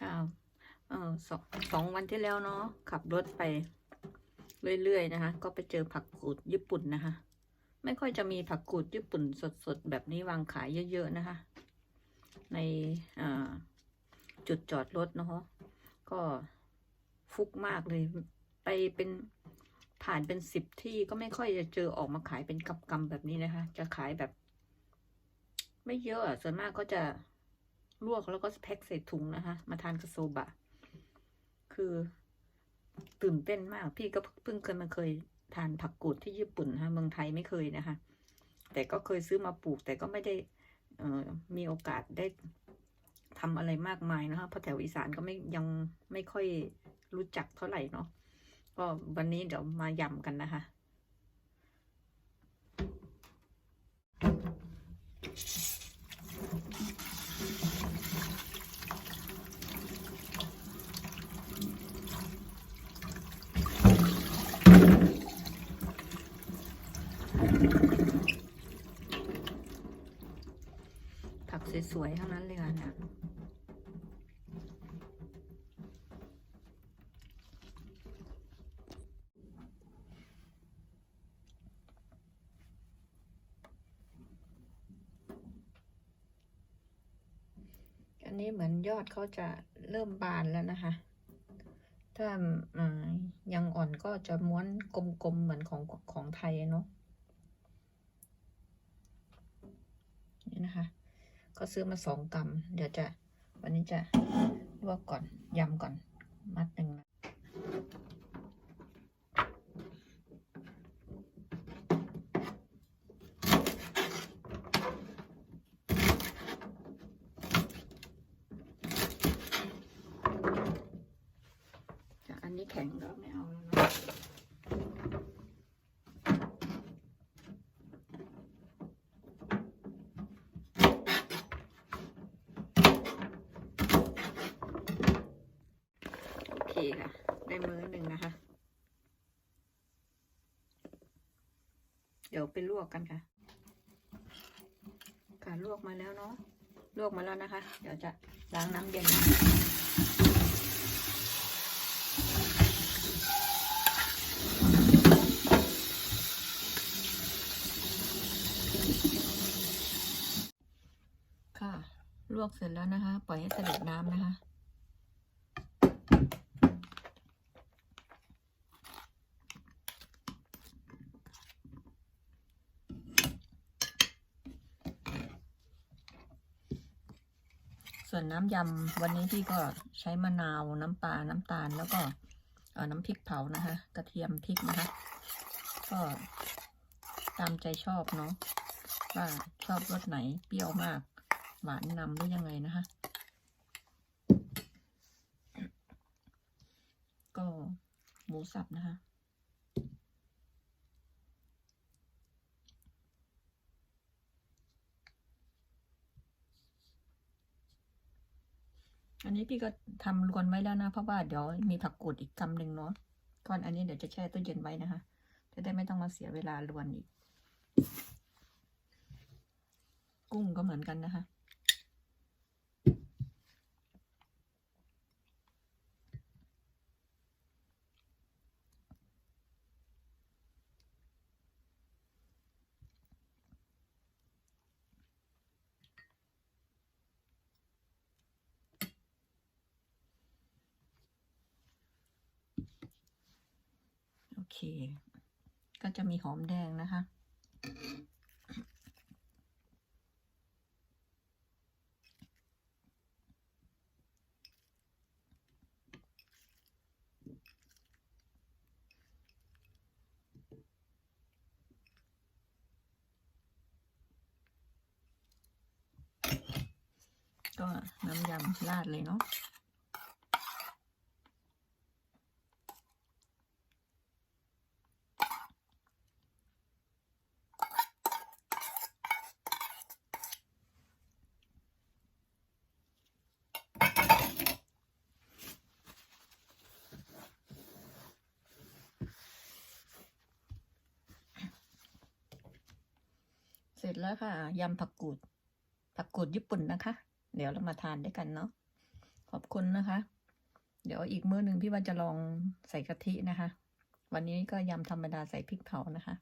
ค่ะเออสองสองวันที่แล้วเนาะขับรถไป เรื่อยๆนะคะ ก็ไปเจอผักกูดญี่ปุ่นนะคะ ไม่ค่อยจะมีผักกูดญี่ปุ่นสดๆ แบบนี้วางขายเยอะๆนะคะ ในจุดจอดรถเนาะก็ฟุกมากเลย ไปเป็นผ่านเป็นสิบที่ก็ไม่ค่อยจะเจอออกมาขายเป็นกำแบบนี้นะคะ จะขายแบบ ไม่เยอะส่วนมากก็จะ ลวกแล้วก็แพ็คใส่ถุงนะคะ มาทานกับโซบะ คือตื่นเต้นมาก พี่ก็เพิ่งเคยมาเคยทานผักกูดที่ญี่ปุ่นนะเมืองไทยไม่เคยนะคะ แต่ก็เคยซื้อมาปลูก แต่ก็ไม่ได้เออมีโอกาสได้ทำอะไรมากมายนะคะเพราะแถวอีสานก็ไม่ยังไม่ค่อยรู้จักเท่าไหร่เนาะก็วันนี้เดี๋ยวมายำกันนะคะ ผักส วยๆทั้งนั้นเลยค่ะเนี่ยอันนี้เหมือนยอดเขาจะเริ่มบานแล้วนะคะ ถ้าายังอ่อนก็จะม้วนกลมๆเหมือนของของไทยเนาะนี่นะคะ ก็ซื้อมาสองกรัมเดี๋ยวจะ วันนี้จะลวกก่อนยำก่อน มัดหนึ่งนะจะอันนี้แข็งแล้วนะ โอ เคค่ะ ได้มื้อหนึ่งนะคะ เดี๋ยวไปลวกกันค่ะค่ะลวกมาแล้วเนาะลวกมาแล้วนะคะ เดี๋ยวจะล้างน้ำเย็นค่ะ ลวกเสร็จแล้วนะคะ ปล่อยให้เสด็จน้ำนะคะ วนน้ำยำวันนี้พี่ก็ใช้มะนาวน้ำปลาน้ำตาลแล้วก็น้ำพริกเผานะคะ กระเทียมพริกนะคะ ก็ตามใจชอบเนาะว่าชอบรสไหนเปรี้ยวมาก หวานนำหรือยังไงนะคะ ก็หมูสับนะคะ อันนี้พี่ก็ทำรวนไว้แล้วนะ เพราะว่าเดี๋ยวมีผักกูดอีกกำหนึ่งเนาะก่อนอันนี้เดี๋ยวจะแช่ตู้เย็นไว้นะคะ จะได้ไม่ต้องมาเสียเวลารวนอีก กุ้งก็เหมือนกันนะคะ เค ก็จะมีหอมแดงนะคะ ก็น้ำยำราดเลยเนาะ ร็จแล้วค่ะยำผักกูด ผักกูดญี่ปุ่นนะคะ เดี๋ยวเรามาทานด้วยกันเนาะขอบคุณนะคะ เดี๋ยวอีกมื้อหนึ่งพี่วันจะลองใส่กะทินะคะ วันนี้ก็ยำธรรมดาใส่พริกเผานะคะ